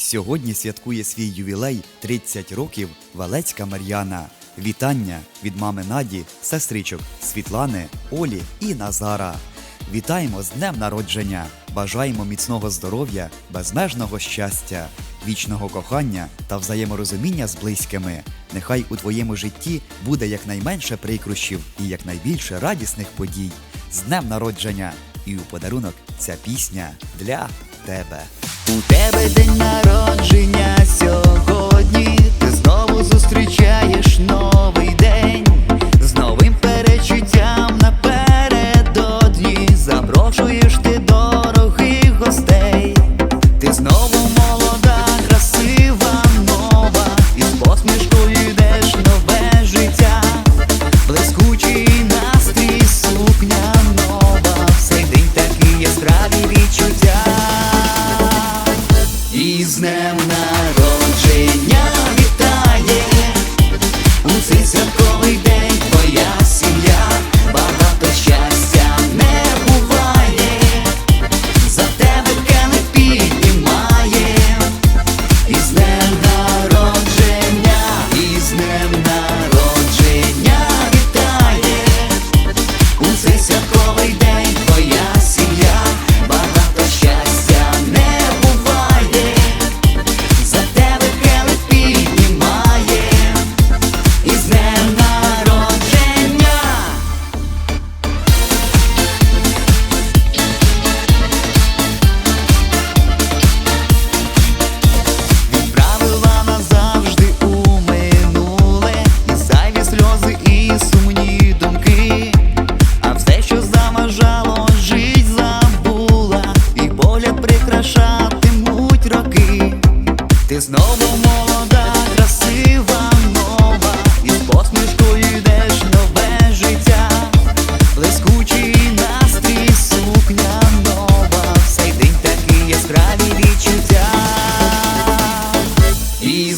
Сьогодні святкує свій ювілей 30 років Валецька Мар'яна. Вітання від мами Наді, сестричок Світлани, Олі і Назара. Вітаємо з днем народження! Бажаємо міцного здоров'я, безмежного щастя, вічного кохання та взаєморозуміння з близькими. Нехай у твоєму житті буде якнайменше прикрущів і якнайбільше радісних подій. З днем народження! І у подарунок ця пісня для тебе. У тебе день народження.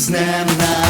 з днем.